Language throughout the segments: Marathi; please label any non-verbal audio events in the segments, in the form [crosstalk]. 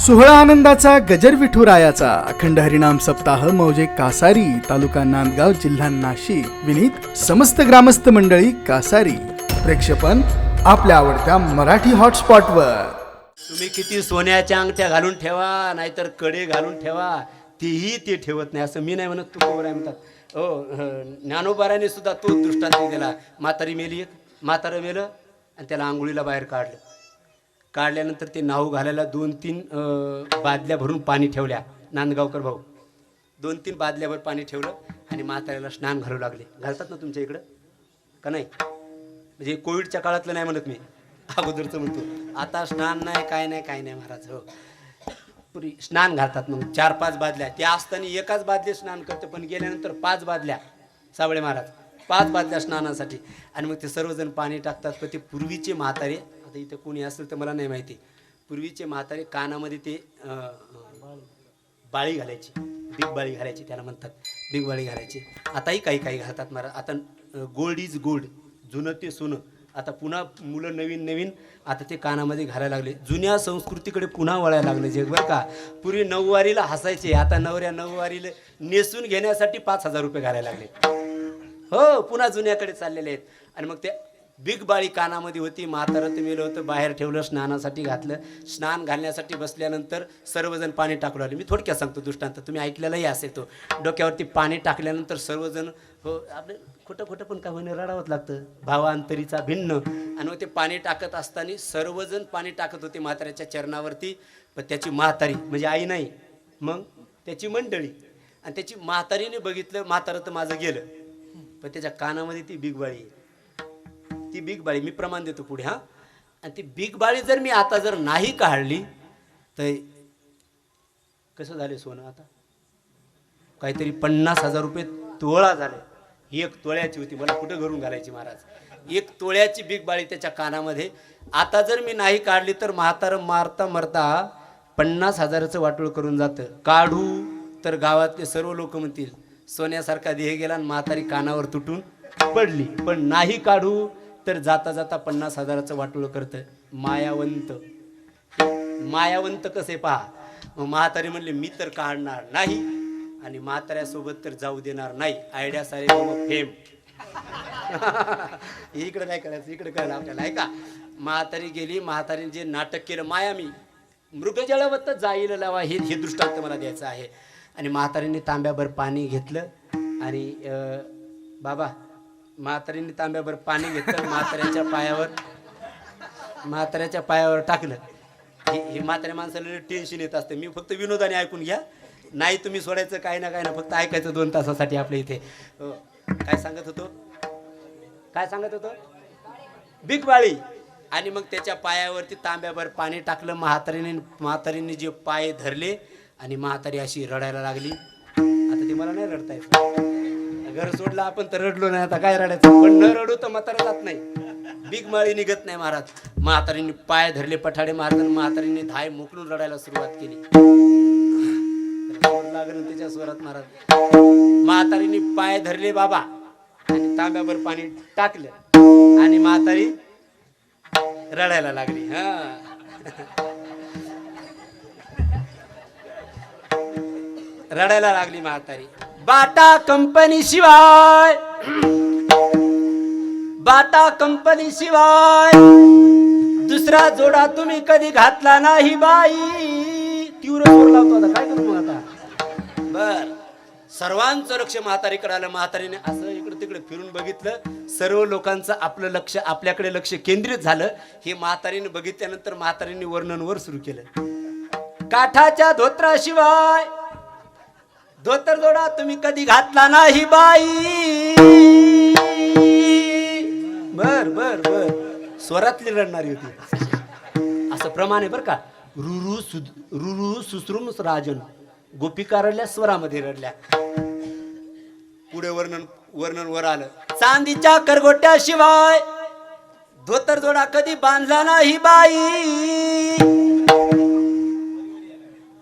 सोहळा आनंदाचा गजर विठुरायाचा. अखंड हरिनाम सप्ताह मौजे कासारी तालुका नांदगाव जिल्हा नाशिक. विनीत समस्त ग्रामस्थ मंडळी कासारी. प्रेक्षपण आपल्या आवडत्या मराठी हॉटस्पॉटवर. तुम्ही किती सोन्याच्या अंगठ्या घालून ठेवा नाहीतरकडे घालून ठेवा. तीही ते ठेवत नाही असं मी नाही म्हणत तू आहे म्हणतात. हो ज्ञानोबाराने सुद्धा तो दृष्टांत दिला म्हातारी मेली एक म्हातारं मेलं आणि त्याला आंघोळीला बाहेर काढलं. काढल्यानंतर ते नाहू घालायला दोन तीन बादल्या भरून पाणी ठेवल्या. नांदगावकर भाऊ. दोन तीन बादल्याभर पाणी ठेवलं आणि म्हाताऱ्याला स्नान घालू लागले. घालतात ना तुमच्या इकडं? का नाही? म्हणजे कोविडच्या काळातलं नाही म्हणत मी. अगोदरचं म्हणतो. आता स्नान नाही काय नाही काय नाही महाराज हो. पुरी स्नान घालतात मग. चार पाच बादल्या. ते असताना एकाच बादली स्नान करते पण गेल्यानंतर पाच बादल्या. सावळे महाराज पाच बादल्या स्नानासाठी. आणि मग ते सर्वजण पाणी टाकतात पण ते पूर्वीचे म्हातारे आता इथं कोणी असेल तर मला नाही माहिती. पूर्वीचे म्हातारे कानामध्ये ते बाळी घालायची. बिग बाळी घालायची त्याला म्हणतात. बिग बाळी घालायची. आताही काही काही घालतात मला आता गोल्ड इज गोल्ड. जुनं ते सोनं. आता पुन्हा मुलं नवीन नवीन आता ते कानामध्ये घालायला लागले. जुन्या संस्कृतीकडे पुन्हा वळायला लागले जे का? पूर्वी नऊवारीला हसायचे. आता नवऱ्या नऊवारीला नेसून घेण्यासाठी पाच हजार रुपये घालायला लागले. हो पुन्हा जुन्याकडे चाललेले आहेत. आणि मग ते बिग बाळी कानामध्ये होती म्हातारं मेलं होतं बाहेर ठेवलं स्नानासाठी घातलं. स्नान घालण्यासाठी बसल्यानंतर सर्वजण पाणी टाकू लागले. मी थोडक्यात सांगतो दृष्टांत तुम्ही ऐकलेलाही असेल तो. डोक्यावरती पाणी टाकल्यानंतर सर्वजण हो आपलं खोटं खोटं पण काय होणे रडावंच लागतं. भावांतरीचा भिन्न. आणि ते पाणी टाकत असताना सर्वजण पाणी टाकत होते म्हाताऱ्याच्या चरणावरती. पण त्याची म्हातारी म्हणजे आई नाही मग त्याची मंडळी. आणि त्याची म्हातारीने बघितलं म्हातारं तर माझं गेलं. पण त्याच्या कानामध्ये ती बिग बाळी आहे. ती बिग बाळी मी प्रमाण देतो पुढे हां. आणि ती बिग बाळी जर मी आता जर नाही काढली तर कसं झाले सोनं आता? काहीतरी पन्नास हजार रुपये तोळा झाले. ही एक तोळ्याची होती मला कुठं घरून घालायची महाराज? एक तोळ्याची बिग बाळी त्याच्या कानामध्ये. आता जर मी नाही काढली तर म्हातारं मारता मरता पन्नास हजाराचं वाटोळ करून जातं. काढू तर गावातले सर्व लोक म्हणतील सोन्यासारखा देह गेला आणि म्हातारी कानावर तुटून पडली. पण नाही काढू तर जाता जाता पन्नास हजाराचं वाटलं करतं मायावंत. मायावंत कसे पहा? म्हातारी म्हणले मी तर काढणार नाही आणि म्हाताऱ्यासोबत तर जाऊ देणार नाही. आयडिया सारे फेम. [laughs] इकडे नाही करायचं इकडे कळलं आपल्याला आहे का म्हातारी गेली म्हातारीने जे नाटक केलं माया मी मृगजळवत जाईल लावा हे हे दृष्टांत मला द्यायचं आहे. आणि म्हातारीने तांब्याभर पाणी घेतलं आणि बाबा म्हातारीने तांब्याभर पाणी घेतलं म्हाताऱ्याच्या पायावर म्हाताऱ्याच्या पायावर टाकलं. हे म्हाताऱ्या माणसाला टेन्शन येत असते. मी फक्त विनोदाने ऐकून घ्या. नाही तुम्ही सोडायचं काय ना काय ना फक्त ऐकायचं दोन तासासाठी आपल्या इथे. काय सांगत होतो? काय सांगत होतो? बिग बाळी आणि मग त्याच्या पायावरती तांब्याभर पाणी टाकलं. म्हातारीने म्हातारीने जे पाय धरले आणि म्हातारी अशी रडायला लागली. आता ती मला नाही रडता येत. घर सोडलं आपण तर रडलो नाही आता काय रडायचं? पण न रडू तर म्हातारा जात नाही. बिग माळी निघत नाही महाराज. म्हातारीने पाय धरले पठाडे महाराज म्हातारीने धाय मोकलून रडायला सुरुवात केली. लागलं त्याच्या स्वरात महाराज. म्हातारीने पाय धरले बाबा. आणि तांब्यावर पाणी टाकलं. आणि म्हातारी रडायला लागली. हा. रडायला लागली म्हातारी. बाटा कंपनी शिवाय. बाटा कंपनी शिवाय. दुसरा जोडा तुम्ही कधी घातला नाही बाई. तीव्र जोर लावतो आता. काय करतो आता? बर. सर्वांचं लक्ष म्हातारीकडे आलं. म्हातारीने असं इकडे तिकडे फिरून बघितलं. सर्व लोकांचं आपलं लक्ष आपल्याकडे लक्ष केंद्रित झालं. हे म्हातारीने बघितल्यानंतर म्हातारीने वर्णनवर सुरू केलं. काठाच्या धोत्राशिवाय. धोतर जोडा तुम्ही कधी घातला नाही बाई. बर बर बर. स्वरातली रडणारी होती. असं प्रमाण आहे बरं का. रुरु सुद रुरु सुसरुम राजन. गोपिका रडल्या स्वरामध्ये रडल्या. पुढे वर्णन वर्णन वर आलं. चांदीच्या करगोट्याशिवाय धोतर जोडा कधी बांधला नाही बाई.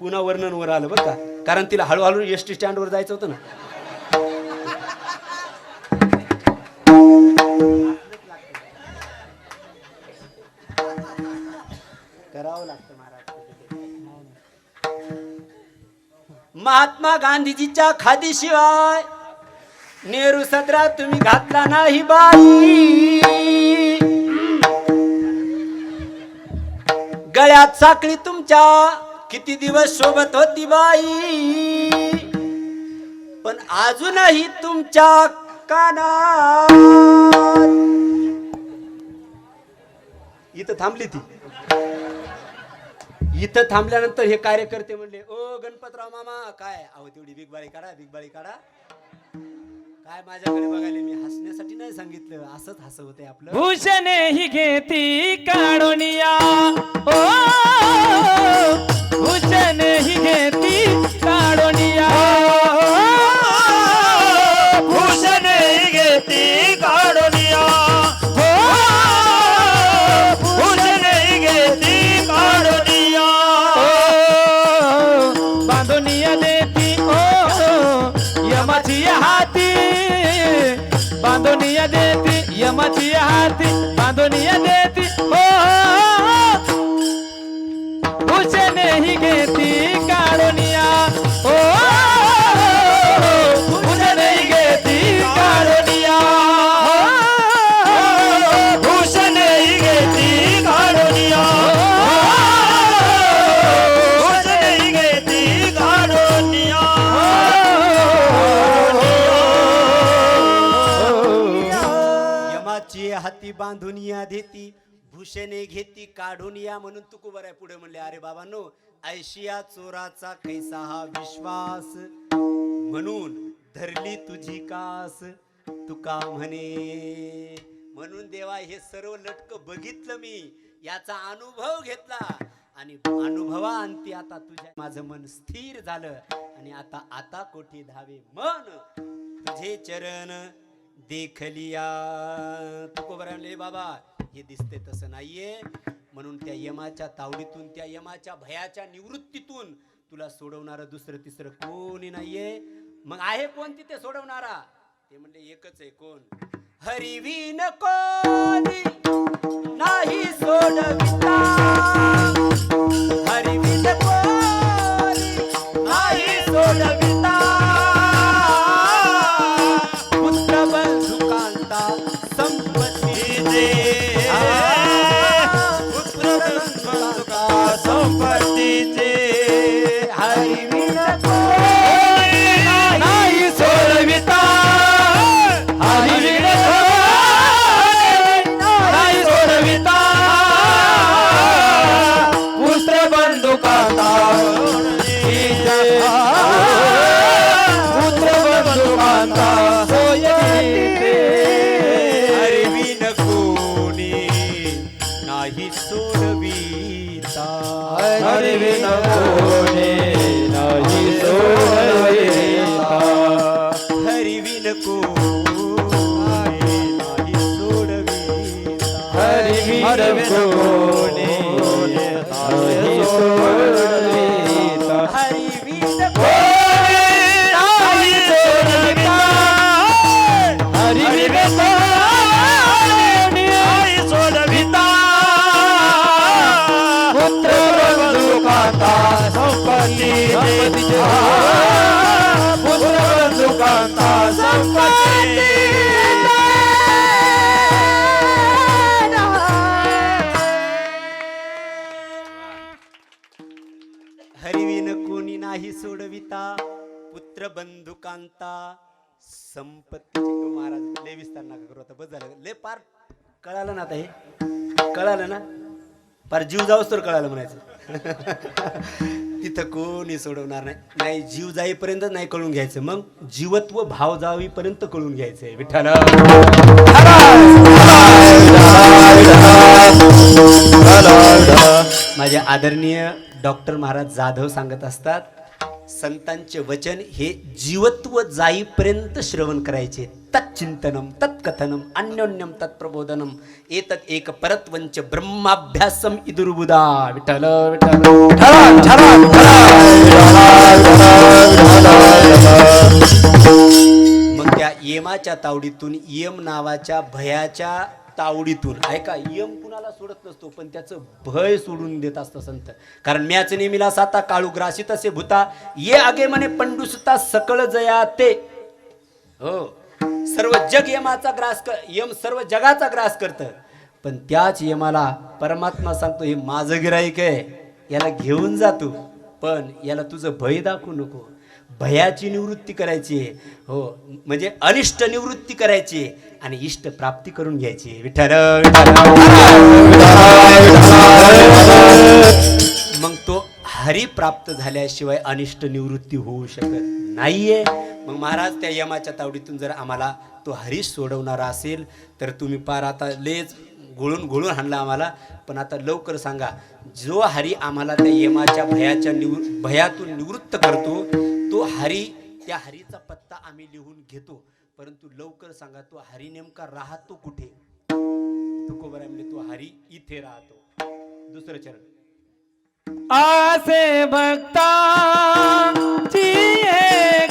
पुन्हा वर्णन वर आलं बरं का? कारण तिला हळूहळू एस टी स्टँडवर जायचं होतं ना. करावं लागतं महाराज. महात्मा गांधीजीच्या खादीशिवाय नेहरू सदरा तुम्ही घातला नाही बाई. गळ्यात साखळी तुमच्या किती दिवस सोबत होती बाई? पण अजूनही तुमच्या कानात इथं थांबली ती. इथं थांबल्यानंतर हे कार्यकर्ते म्हणले ओ गणपतराव मामा काय? अहो तेवढी बिगबाळी काढा बिगबाळी काढा. काय माझ्याकडे बघायला मी हसण्यासाठी नाही सांगितलं. असंच हसं होते आपलं. भूषण ही घेती काढोनिया देती यमाची हाती बांधोनिया देती बांधून या देती भूषणे घेती काढून या म्हणून तुकोबर आहे पुढे म्हणले अरे बाबांनो ऐशिया चोराचा कैसा हा विश्वास? म्हणून धरली तुझी कास तुका म्हणे. म्हणून देवा हे सर्व लटक बघितलं मी याचा अनुभव घेतला. आणि अनुभवा अंती आता तुझ्या माझं मन स्थिर झालं. आणि आता आता कोठी धावे? मन तुझे चरण. देखलिया तुको म्हणले बाबा? हे दिसते तसं नाहीये. म्हणून त्या यमाच्या तावडीतून त्या यमाच्या भयाच्या निवृत्तीतून तुला सोडवणारं दुसरं तिसरं कोणी नाहीये. मग आहे कोण तिथे सोडवणारा? ते म्हणले एकच आहे कोण? हरिवीन कोणी नाही सोडविता. सोडविता. हरिविण कोणी नाही सोडविता. बंधुकांता संपत्ती महाराज. लय विस्तार नका करू आता बस झालं. लय पार कळालं ना आता हे. कळालं ना? पार जीव जाऊस तर कळालं म्हणायचं. [laughs] तिथं कोणी सोडवणार नाही. नाही जीव जाईपर्यंत नाही कळून घ्यायचं. मग जीवत्व भाव जावीपर्यंत कळून घ्यायचंय. विठ्ठल. माझे आदरणीय डॉक्टर महाराज जाधव सांगत असतात संतांचे वचन हे जीवत्व जाईपर्यंत श्रवण करायचे. तच्चिंतनम तत्कथनम अन्योन्यम तत्प्रबोधनम एतत् एक परत्वंच ब्रह्माभ्यासम इदुर्बुदा. विठ्ठल विठ्ठल. मग त्या यमाच्या तावडीतून यम नावाच्या भयाच्या तावडीतून. ऐका यम कुणाला सोडत नसतो पण त्याचं भय सोडून देत असतं संत. कारण म्याच नेमीला साता काळू ग्रासित असे भूता. ये आगे म्हणे पंडुसता सकळ जया ते. हो. सर्व जग यमाचा ग्रास कर यम सर्व जगाचा ग्रास करत. पण त्याच यमाला परमात्मा सांगतो हे माझं गिराईक आहे याला घेऊन जातो पण याला तुझं भय दाखवू नको. भयाची निवृत्ती करायची हो म्हणजे अनिष्ट निवृत्ती करायची आणि इष्ट प्राप्ती करून घ्यायची. विठ्ठल. मग तो हरी प्राप्त झाल्याशिवाय अनिष्ट निवृत्ती होऊ शकत नाहीये मग महाराज त्या यमाच्या तावडीतून जर आम्हाला तो हरी सोडवणारा असेल तर तुम्ही पार आता लेच घोळून घोळून हाणला आम्हाला पण आता लवकर सांगा जो हरी आम्हाला त्या यमाच्या भयाच्या निवृ भयातून निवृत्त करतो तो हरी त्या हरीचा पत्ता आम्ही लिहून घेतो परंतु लवकर सांगा तो हरी नेमका राहतो कुठे? तुकोबरा म्हणजे तो हरी इथे राहतो. दुसरं चरण. आसे भक्ता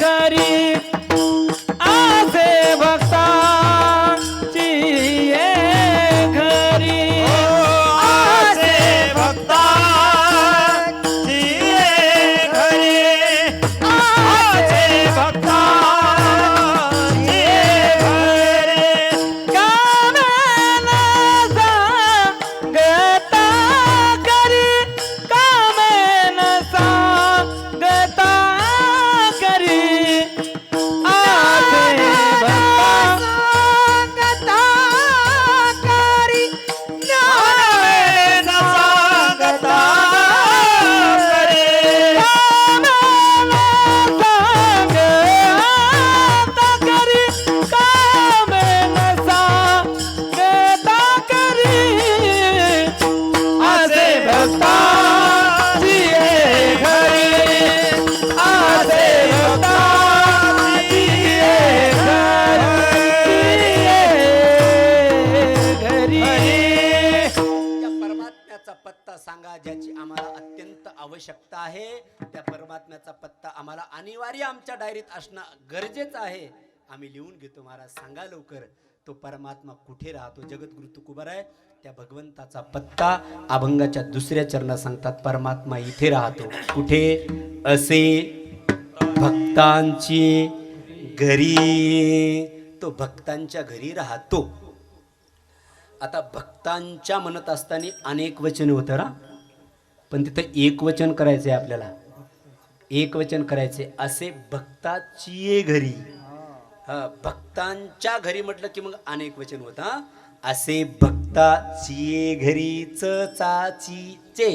घरी परमात्म्याचा पत्ता आम्हाला अनिवार्य आमच्या डायरीत असणं गरजेचं आहे. आम्ही लिहून घेतो महाराज सांगा लवकर. तो परमात्मा कुठे राहतो? जगद्गुरु तुकुबर आहे त्या भगवंताचा पत्ता अभंगाच्या दुसऱ्या चरणात सांगतात परमात्मा इथे राहतो. कुठे? असे भक्तांची घरी. तो भक्तांच्या घरी राहतो. आता भक्तांच्या म्हणत असताना अनेक वचन होतं ना पण तिथं एक वचन करायचं आहे आपल्याला. एक वचन करायचे. असे भक्ताची घरी. भक्तांच्या घरी म्हटलं की मग अनेक वचन होत असे भक्ताची ये घरी च चाची चे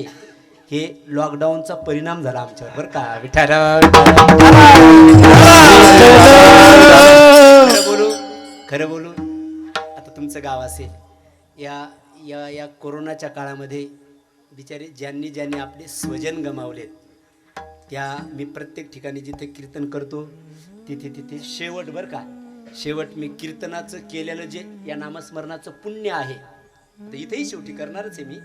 हे लॉकडाऊनचा परिणाम झाला आमच्यावर बरं का विठार खरं बोलू खरं बोलू. आता तुमचं गाव असेल. या या या कोरोनाच्या काळामध्ये बिचारे ज्यांनी ज्यांनी आपले स्वजन गमावलेत त्या मी प्रत्येक ठिकाणी जिथे कीर्तन करतो तिथे तिथे शेवट बरं का शेवट मी कीर्तनाचं केलेलं जे या नामस्मरणाचं पुण्य आहे तर इथेही शेवटी करणारच आहे मी.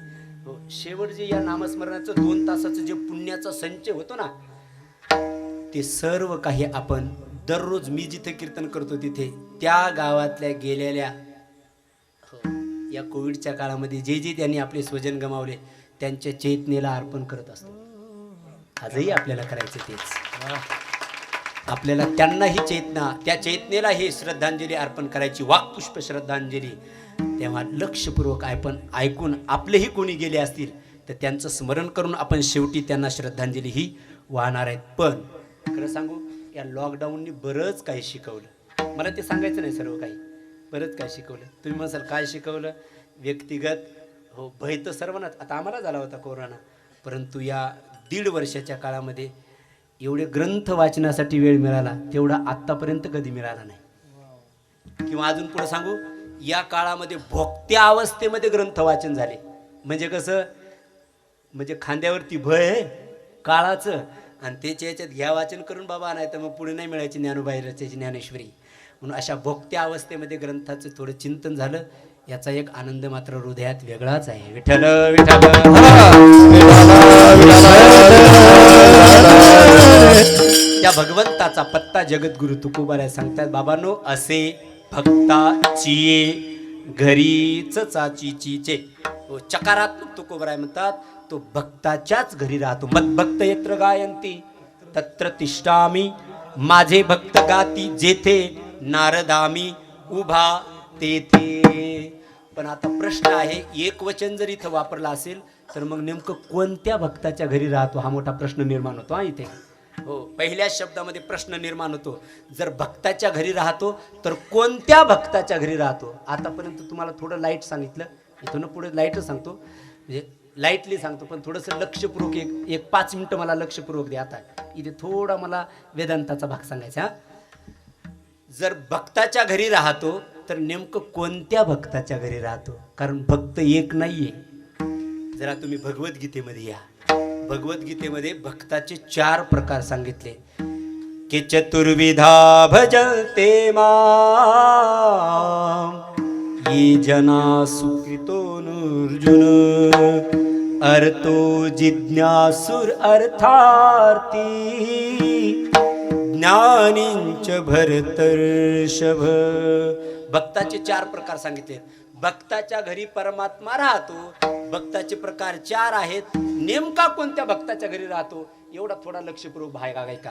हो शेवट जे या नामस्मरणाचं दोन तासाचं जे पुण्याचा संचय होतो ना ते सर्व काही आपण दररोज मी जिथे कीर्तन करतो तिथे त्या गावातल्या गेलेल्या हो, या कोविडच्या काळामध्ये जे जे त्यांनी आपले स्वजन गमावले त्यांच्या चेतनेला अर्पण करत असतो. आजही आपल्याला करायचं तेच. आपल्याला त्यांनाही चेतना त्या चेतनेला ही श्रद्धांजली अर्पण करायची वाक्पुष्प श्रद्धांजली. तेव्हा लक्षपूर्वक आपण ऐकून आपलेही कोणी गेले असतील तर त्यांचं स्मरण करून आपण शेवटी त्यांना श्रद्धांजली ही वाहणार आहेत. पण खरं सांगू या लॉकडाऊननी बरंच काही शिकवलं. मला ते सांगायचं नाही सर्व काही. बरंच काय शिकवलं. तुम्ही म्हणाल काय शिकवलं? व्यक्तिगत हो भय तर सर्वांनाच. आता आम्हाला झाला होता कोरोना. परंतु या दीड वर्षाच्या काळामध्ये एवढे ग्रंथ वाचण्यासाठी वेळ मिळाला तेवढा आत्तापर्यंत कधी मिळाला नाही. किंवा अजून पुढे सांगू या काळामध्ये भोगत्या अवस्थेमध्ये ग्रंथ वाचन झाले. म्हणजे कसं म्हणजे खांद्यावरती भय आहे काळाचं आणि त्याच्या याच्यात घ्या वाचन करून बाबा नाही तर मग पुढे नाही मिळायची ज्ञानोबाईराची ज्ञानेश्वरी. म्हणून अशा भोगत्या अवस्थेमध्ये ग्रंथाचं थोडं चिंतन झालं. याचा एक आनंद मात्र हृदयात वेगळाच आहे. विठ्ठल विठ्ठल भगवंताचा पत्ता जगद्गुरु तुकोबाऱ्या सांगतात बाबांनो असे भक्ताची घरीच चाचीचीचे. चिचे चकारात्मक तुकोबराय म्हणतात तो भक्ताच्याच घरी राहतो मत भक्त यत्र गायंती तत्र तिष्ठामी माझे भक्त गाती जेथे नारदामी उभा तेथे. पण आता प्रश्न आहे एक वचन जर इथं वापरला असेल तर मग नेमकं कोणत्या भक्ताच्या घरी राहतो हा मोठा प्रश्न निर्माण होतो हा इथे. हो पहिल्या शब्दामध्ये प्रश्न निर्माण होतो. जर भक्ताच्या घरी राहतो तर कोणत्या भक्ताच्या घरी राहतो? आतापर्यंत तुम्हाला थोडं लाइट सांगितलं. इथून पुढे लाईटच सांगतो. म्हणजे लाईटली सांगतो पण थोडंसं लक्षपूर्वक एक एक पाच मिनटं मला लक्षपूर्वक द्या आता. इथे थोडा मला वेदांताचा भाग सांगायचा हा. जर भक्ताच्या घरी राहतो तर नेमकं कोणत्या भक्ताच्या घरी राहतो? कारण भक्त एक नाहीये. जरा तुम्ही भगवद्गीतेमध्ये या. भगवद्गीतेमध्ये भक्ताचे चार प्रकार सांगितले. की चतुर्विधा भजते ये जना सुकृतो अर्जुन अर्थो जिज्ञासुर अर्थार्थी ज्ञानींच भरतर्षभ। भक्ताचे चार प्रकार सांगितले. भक्ताच्या घरी परमात्मा राहतो भक्ताचे प्रकार चार आहेत. नेमका कोणत्या भक्ताच्या घरी राहतो एवढा थोडा लक्षपूर्वक भाग का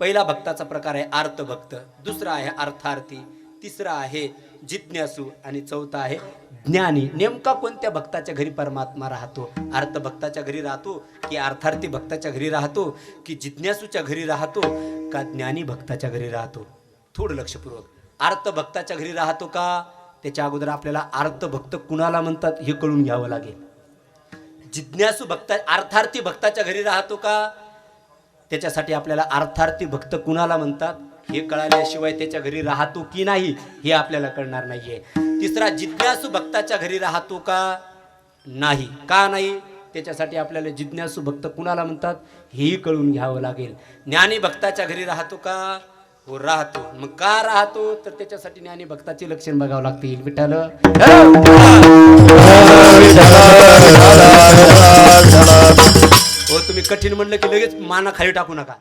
पहिला भक्ताचा प्रकार आहे आर्तभक्त दुसरा आहे अर्थार्थी तिसरा आहे जिज्ञासू आणि चौथा आहे ज्ञानी. नेमका कोणत्या भक्ताच्या घरी परमात्मा राहतो? अर्थ भक्ताच्या घरी राहतो की अर्थार्थी भक्ताच्या घरी राहतो की जिज्ञासूच्या घरी राहतो का ज्ञानी भक्ताच्या घरी राहतो? थोडं लक्षपूर्वक. अर्थ भक्ताच्या घरी राहतो का? त्याच्या अगोदर आपल्याला अर्थ भक्त कुणाला म्हणतात हे कळून घ्यावं लागेल. जिज्ञासू भक्ता अर्थार्थी भक्ताच्या घरी राहतो का? त्याच्यासाठी आपल्याला अर्थार्थी भक्त कुणाला म्हणतात? हे कळाल्याशिवाय त्याच्या घरी राहतो की नाही हे आपल्याला कळणार नाहीये. तिसरा जिज्ञासू भक्ताच्या घरी राहतो का? नाही. का नाही? त्याच्यासाठी आपल्याला जिज्ञासू भक्त कुणाला म्हणतात? हेही कळून घ्यावं लागेल. ज्ञानी भक्ताच्या घरी राहतो का? हो राहतो. मग का राहतो? तर त्याच्यासाठी ज्ञानी भक्ताची लक्षण बघावं लागतील. विठ्ठल. हो तुम्ही कठीण म्हणलं की लगेच माना खाली टाकू नका.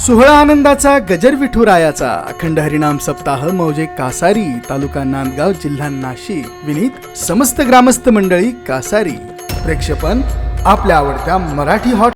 सोहळा आनंदाचा गजर विठुरायाचा. अखंड हरिनाम सप्ताह मौजे कासारी तालुका नांदगाव जिल्हा नाशिक. विनीत समस्त ग्रामस्थ मंडळी कासारी. प्रेक्षपण आपल्या आवडत्या मराठी हॉट